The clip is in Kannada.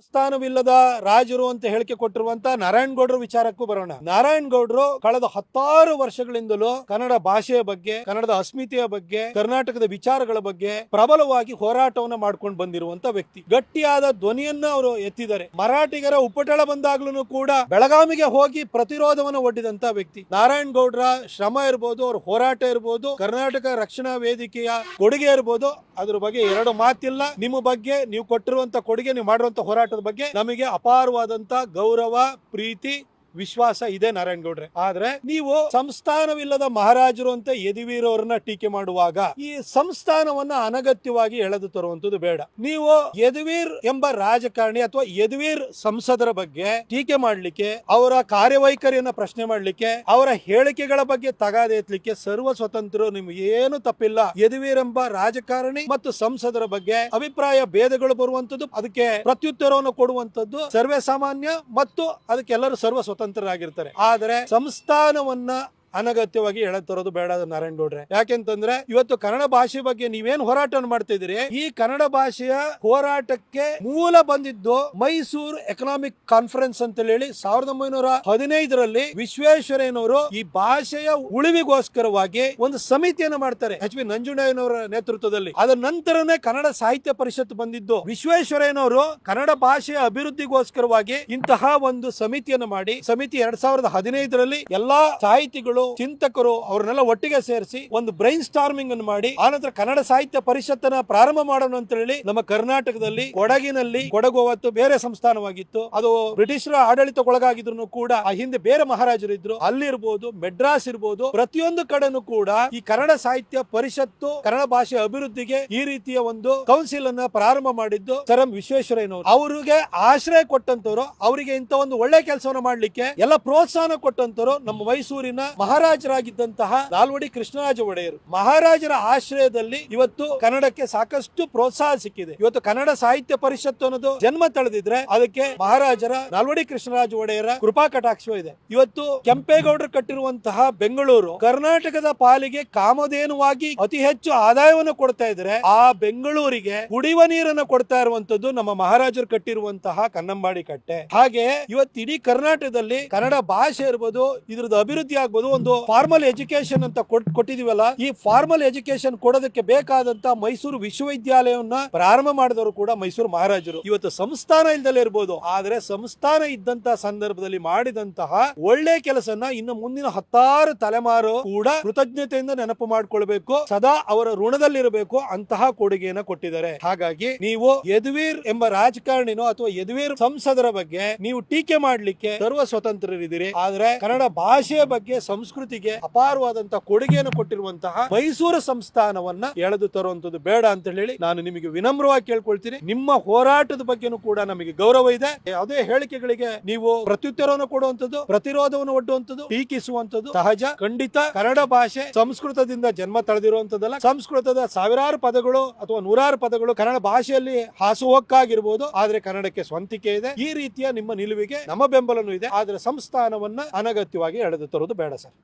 ಸಂಸ್ಥಾನವಿಲ್ಲದ ರಾಜರು ಅಂತ ಹೇಳಿಕೆ ಕೊಟ್ಟಿರುವಂತ ನಾರಾಯಣಗೌಡರ ವಿಚಾರಕ್ಕೂ ಬರೋಣ. ನಾರಾಯಣಗೌಡರು ಕಳೆದ ಹತ್ತಾರು ವರ್ಷಗಳಿಂದಲೂ ಕನ್ನಡ ಭಾಷೆಯ ಬಗ್ಗೆ, ಕನ್ನಡದ ಅಸ್ಮಿತೆಯ ಬಗ್ಗೆ, ಕರ್ನಾಟಕದ ವಿಚಾರಗಳ ಬಗ್ಗೆ ಪ್ರಬಲವಾಗಿ ಹೋರಾಟವನ್ನ ಮಾಡ್ಕೊಂಡು ಬಂದಿರುವಂತ ವ್ಯಕ್ತಿ. ಗಟ್ಟಿಯಾದ ಧ್ವನಿಯನ್ನ ಅವರು ಎತ್ತಿದ್ದಾರೆ. ಮರಾಠಿಗರ ಉಪಟಳ ಬಂದಾಗ್ಲೂ ಕೂಡ ಬೆಳಗಾವಿಗೆ ಹೋಗಿ ಪ್ರತಿರೋಧವನ್ನು ಒಡ್ಡಿದಂತ ವ್ಯಕ್ತಿ. ನಾರಾಯಣಗೌಡರ ಶ್ರಮ ಇರ್ಬೋದು, ಅವ್ರ ಹೋರಾಟ ಇರ್ಬೋದು, ಕರ್ನಾಟಕ ರಕ್ಷಣಾ ವೇದಿಕೆಯ ಕೊಡುಗೆ ಇರ್ಬೋದು. ಅದ್ರ ಬಗ್ಗೆ ಎರಡು ಮಾತಿಲ್ಲ. ನಿಮ್ಮ ಬಗ್ಗೆ ನೀವು ಕೊಟ್ಟಿರುವಂತ ಕೊಡುಗೆ, ನೀವು ಮಾಡಿರುವಂತ ಹೋರಾಟದ ಬಗ್ಗೆ ನಮಗೆ ಅಪಾರವಾದಂತ ಗೌರವ ಪ್ರೀತಿ ವಿಶ್ವಾಸ ಇದೆ ನಾರಾಯಣ್ ಗೌಡ್ರೆ. ಆದ್ರೆ ನೀವು ಸಂಸ್ಥಾನವಿಲ್ಲದ ಮಹಾರಾಜರು ಅಂತ ಯದುವೀರ್ ಅವ್ರನ್ನ ಟೀಕೆ ಮಾಡುವಾಗ ಈ ಸಂಸ್ಥಾನವನ್ನ ಅನಗತ್ಯವಾಗಿ ಎಳೆದು ತರುವಂತದ್ದು ಬೇಡ. ನೀವು ಯದುವೀರ್ ಎಂಬ ರಾಜಕಾರಣಿ ಅಥವಾ ಯದುವೀರ್ ಸಂಸದರ ಬಗ್ಗೆ ಟೀಕೆ ಮಾಡ್ಲಿಕ್ಕೆ, ಅವರ ಕಾರ್ಯವೈಖರಿಯನ್ನ ಪ್ರಶ್ನೆ ಮಾಡ್ಲಿಕ್ಕೆ, ಅವರ ಹೇಳಿಕೆಗಳ ಬಗ್ಗೆ ತಗಾದೆ ಎತ್ತಲಿಕ್ಕೆ ಸರ್ವ ಸ್ವತಂತ್ರರು ನಿಮ್ಗೆ ಏನು ತಪ್ಪಿಲ್ಲ. ಯದುವೀರ್ ಎಂಬ ರಾಜಕಾರಣಿ ಮತ್ತು ಸಂಸದರ ಬಗ್ಗೆ ಅಭಿಪ್ರಾಯ ಭೇದಗಳು ಬರುವಂತದ್ದು ಅದಕ್ಕೆ ಪ್ರತ್ಯುತ್ತರವನ್ನು ಕೊಡುವಂತದ್ದು ಸರ್ವೇ ಸಾಮಾನ್ಯ ಮತ್ತು ಅದಕ್ಕೆಲ್ಲರೂ ಸರ್ವ ಸರ್ವ ಸ್ವತಂತ್ರರಾಗಿರ್ತಾರೆ. ಆದರೆ ಸಂಸ್ಥಾನವನ್ನ ಅನಗತ್ಯವಾಗಿ ಎಳೆತರೋದು ಬೇಡ ನಾರಾಯಣ ಗೌಡ್ರೆ. ಯಾಕೆಂತಂದ್ರೆ ಇವತ್ತು ಕನ್ನಡ ಭಾಷೆ ಬಗ್ಗೆ ನೀವೇನ್ ಹೋರಾಟ ಮಾಡ್ತಿದ್ದೀರಿ? ಈ ಕನ್ನಡ ಭಾಷೆಯ ಹೋರಾಟಕ್ಕೆ ಮೂಲ ಬಂದಿದ್ದು ಮೈಸೂರು ಎಕನಾಮಿಕ್ ಕಾನ್ಫರೆನ್ಸ್ ಅಂತ ಹೇಳಿ ಸಾವಿರದ ಒಂಬೈನೂರ ಹದಿನೈದರಲ್ಲಿ ವಿಶ್ವೇಶ್ವರಯ್ಯನವರು ಈ ಭಾಷೆಯ ಉಳಿವಿಗೋಸ್ಕರವಾಗಿ ಒಂದು ಸಮಿತಿಯನ್ನು ಮಾಡ್ತಾರೆ ಎಚ್ ಬಿ ನಂಜುಂಡಯ್ಯನವರ ನೇತೃತ್ವದಲ್ಲಿ. ಅದರ ನಂತರನೇ ಕನ್ನಡ ಸಾಹಿತ್ಯ ಪರಿಷತ್ ಬಂದಿದ್ದು ವಿಶ್ವೇಶ್ವರಯ್ಯನವರು ಕನ್ನಡ ಭಾಷೆಯ ಅಭಿವೃದ್ಧಿಗೋಸ್ಕರವಾಗಿ ಇಂತಹ ಒಂದು ಸಮಿತಿಯನ್ನು ಮಾಡಿ, ಸಮಿತಿ ಎರಡ್ ಸಾವಿರದ ಹದಿನೈದರಲ್ಲಿ ಎಲ್ಲಾ ಸಾಹಿತಿಗಳು ಚಿಂತಕರು ಅವ್ರನ್ನೆಲ್ಲ ಒಟ್ಟಿಗೆ ಸೇರಿಸಿ ಒಂದು ಬ್ರೈನ್ ಸ್ಟಾರ್ಮಿಂಗ್ ಅನ್ನು ಮಾಡಿ ಆನಂತರ ಕನ್ನಡ ಸಾಹಿತ್ಯ ಪರಿಷತ್ತನ್ನ ಪ್ರಾರಂಭ ಮಾಡೋಣ ಅಂತ ಹೇಳಿ ನಮ್ಮ ಕರ್ನಾಟಕದಲ್ಲಿ ಕೊಡಗಿನಲ್ಲಿ ಕೊಡಗು ಅವತ್ತು ಬೇರೆ ಸಂಸ್ಥಾನವಾಗಿತ್ತು. ಅದು ಬ್ರಿಟಿಷರ ಆಡಳಿತಕ್ಕೊಳಗಾಗಿದ್ರು ಕೂಡ ಆ ಹಿಂದೆ ಬೇರೆ ಮಹಾರಾಜರು ಇದ್ರು. ಅಲ್ಲಿರ್ಬೋದು ಮೆಡ್ರಾಸ್ ಇರ್ಬೋದು, ಪ್ರತಿಯೊಂದು ಕಡೆನೂ ಕೂಡ ಈ ಕನ್ನಡ ಸಾಹಿತ್ಯ ಪರಿಷತ್ತು, ಕನ್ನಡ ಭಾಷೆ ಅಭಿವೃದ್ಧಿಗೆ ಈ ರೀತಿಯ ಒಂದು ಕೌನ್ಸಿಲ್ ಅನ್ನ ಪ್ರಾರಂಭ ಮಾಡಿದ್ದು ಸರ್ ಎಂ ವಿಶ್ವೇಶ್ವರಯ್ಯನವರು. ಅವರಿಗೆ ಆಶ್ರಯ ಕೊಟ್ಟಂತವರು, ಅವರಿಗೆ ಇಂತ ಒಂದು ಒಳ್ಳೆ ಕೆಲಸವನ್ನು ಮಾಡ್ಲಿಕ್ಕೆ ಎಲ್ಲ ಪ್ರೋತ್ಸಾಹ ಕೊಟ್ಟಂತವರು ನಮ್ಮ ಮೈಸೂರಿನ ಮಹಾರಾಜರಾಗಿದ್ದಂತಹ ನಾಲ್ವಡಿ ಕೃಷ್ಣರಾಜ ಒಡೆಯರು ಮಹಾರಾಜರ ಆಶ್ರಯದಲ್ಲಿ ಇವತ್ತು ಕನ್ನಡಕ್ಕೆ ಸಾಕಷ್ಟು ಪ್ರೋತ್ಸಾಹ ಸಿಕ್ಕಿದೆ. ಇವತ್ತು ಕನ್ನಡ ಸಾಹಿತ್ಯ ಪರಿಷತ್ತು ಅನ್ನೋದು ಜನ್ಮ ತಳೆದಿದ್ರೆ ಅದಕ್ಕೆ ಮಹಾರಾಜರ ನಾಲ್ವಡಿ ಕೃಷ್ಣರಾಜ ಒಡೆಯರ ಕೃಪಾ ಕಟಾಕ್ಷ ಇದೆ. ಇವತ್ತು ಕೆಂಪೇಗೌಡರು ಕಟ್ಟಿರುವಂತಹ ಬೆಂಗಳೂರು ಕರ್ನಾಟಕದ ಪಾಲಿಗೆ ಕಾಮಧೇನುವಾಗಿ ಅತಿ ಹೆಚ್ಚು ಆದಾಯವನ್ನು ಕೊಡ್ತಾ ಇದ್ರೆ ಆ ಬೆಂಗಳೂರಿಗೆ ಕುಡಿಯುವ ನೀರನ್ನು ಕೊಡ್ತಾ ಇರುವಂತದ್ದು ನಮ್ಮ ಮಹಾರಾಜರು ಕಟ್ಟಿರುವಂತಹ ಕನ್ನಂಬಾಡಿ ಕಟ್ಟೆ. ಹಾಗೆ ಇವತ್ತು ಇಡೀ ಕರ್ನಾಟಕದಲ್ಲಿ ಕನ್ನಡ ಭಾಷೆ ಇರ್ಬೋದು, ಇದ್ರದ್ದು ಅಭಿವೃದ್ಧಿ ಆಗ್ಬೋದು ಒಂದು ಫಾರ್ಮಲ್ ಎಜುಕೇಶನ್ ಅಂತ ಕೊಟ್- ಕೊಟ್ಟಿದೀವಲ್ಲ, ಈ ಫಾರ್ಮಲ್ ಎಜುಕೇಶನ್ ಕೊಡೋದಕ್ಕೆ ಬೇಕಾದಂತ ಮೈಸೂರು ವಿಶ್ವವಿದ್ಯಾಲಯವನ್ನ ಪ್ರಾರಂಭ ಮಾಡಿದವರು ಕೂಡ ಮೈಸೂರು ಮಹಾರಾಜರು. ಇವತ್ತು ಸಂಸ್ಥಾನ ಇಲ್ದಲೇ ಇರ್ಬೋದು. ಆದ್ರೆ ಸಂಸ್ಥಾನ ಇದ್ದಂತ ಸಂದರ್ಭದಲ್ಲಿ ಮಾಡಿದಂತಹ ಒಳ್ಳೆ ಕೆಲಸನ ಇನ್ನು ಮುಂದಿನ ಹತ್ತಾರು ತಲೆಮಾರು ಕೂಡ ಕೃತಜ್ಞತೆಯಿಂದ ನೆನಪು ಮಾಡಿಕೊಳ್ಬೇಕು. ಸದಾ ಅವರ ಋಣದಲ್ಲಿರಬೇಕು. ಅಂತಹ ಕೊಡುಗೆಯನ್ನ ಕೊಟ್ಟಿದ್ದಾರೆ. ಹಾಗಾಗಿ ನೀವು ಯದುವೀರ್ ಎಂಬ ರಾಜಕಾರಣಿನೋ ಅಥವಾ ಯದುವೀರ್ ಸಂಸದರ ಬಗ್ಗೆ ನೀವು ಟೀಕೆ ಮಾಡ್ಲಿಕ್ಕೆ ಸರ್ವ ಸ್ವತಂತ್ರರಿದ್ದೀರಿ. ಆದ್ರೆ ಕನ್ನಡ ಭಾಷೆಯ ಬಗ್ಗೆ ಸಂಸ್ಕೃತಿಗೆ ಅಪಾರವಾದಂತಹ ಕೊಡುಗೆಯನ್ನು ಕೊಟ್ಟಿರುವಂತಹ ಮೈಸೂರು ಸಂಸ್ಥಾನವನ್ನ ಎಳೆದು ತರುವಂತದ್ದು ಬೇಡ ಅಂತ ಹೇಳಿ ನಾನು ನಿಮಗೆ ವಿನಮ್ರವಾಗಿ ಕೇಳ್ಕೊಳ್ತೀನಿ. ನಿಮ್ಮ ಹೋರಾಟದ ಬಗ್ಗೆನೂ ಕೂಡ ನಮಗೆ ಗೌರವ ಇದೆ. ಯಾವುದೇ ಹೇಳಿಕೆಗಳಿಗೆ ನೀವು ಪ್ರತ್ಯುತ್ತರವನ್ನು ಕೊಡುವಂತದ್ದು ಪ್ರತಿರೋಧವನ್ನು ಒಡ್ಡುವಂತದ್ದು ಟೀಕಿಸುವಂತದ್ದು ಸಹಜ, ಖಂಡಿತ ಕನ್ನಡ ಭಾಷೆ ಸಂಸ್ಕೃತದಿಂದ ಜನ್ಮ ತಳೆದಿರುವಂತದ್ದಲ್ಲ ಸಂಸ್ಕೃತದ ಸಾವಿರಾರು ಪದಗಳು ಅಥವಾ ನೂರಾರು ಪದಗಳು ಕನ್ನಡ ಭಾಷೆಯಲ್ಲಿ ಹಾಸುಹೊಕ್ಕಾಗಿರ್ಬೋದು. ಆದ್ರೆ ಕನ್ನಡಕ್ಕೆ ಸ್ವಂತಿಕೆ ಇದೆ. ಈ ರೀತಿಯ ನಿಮ್ಮ ನಿಲುವಿಗೆ ನಮ್ಮ ಬೆಂಬಲನೂ ಇದೆ. ಆದ್ರೆ ಸಂಸ್ಥಾನವನ್ನ ಅನಗತ್ಯವಾಗಿ ಎಳೆದು ತರುವುದು ಬೇಡ ಸರ್.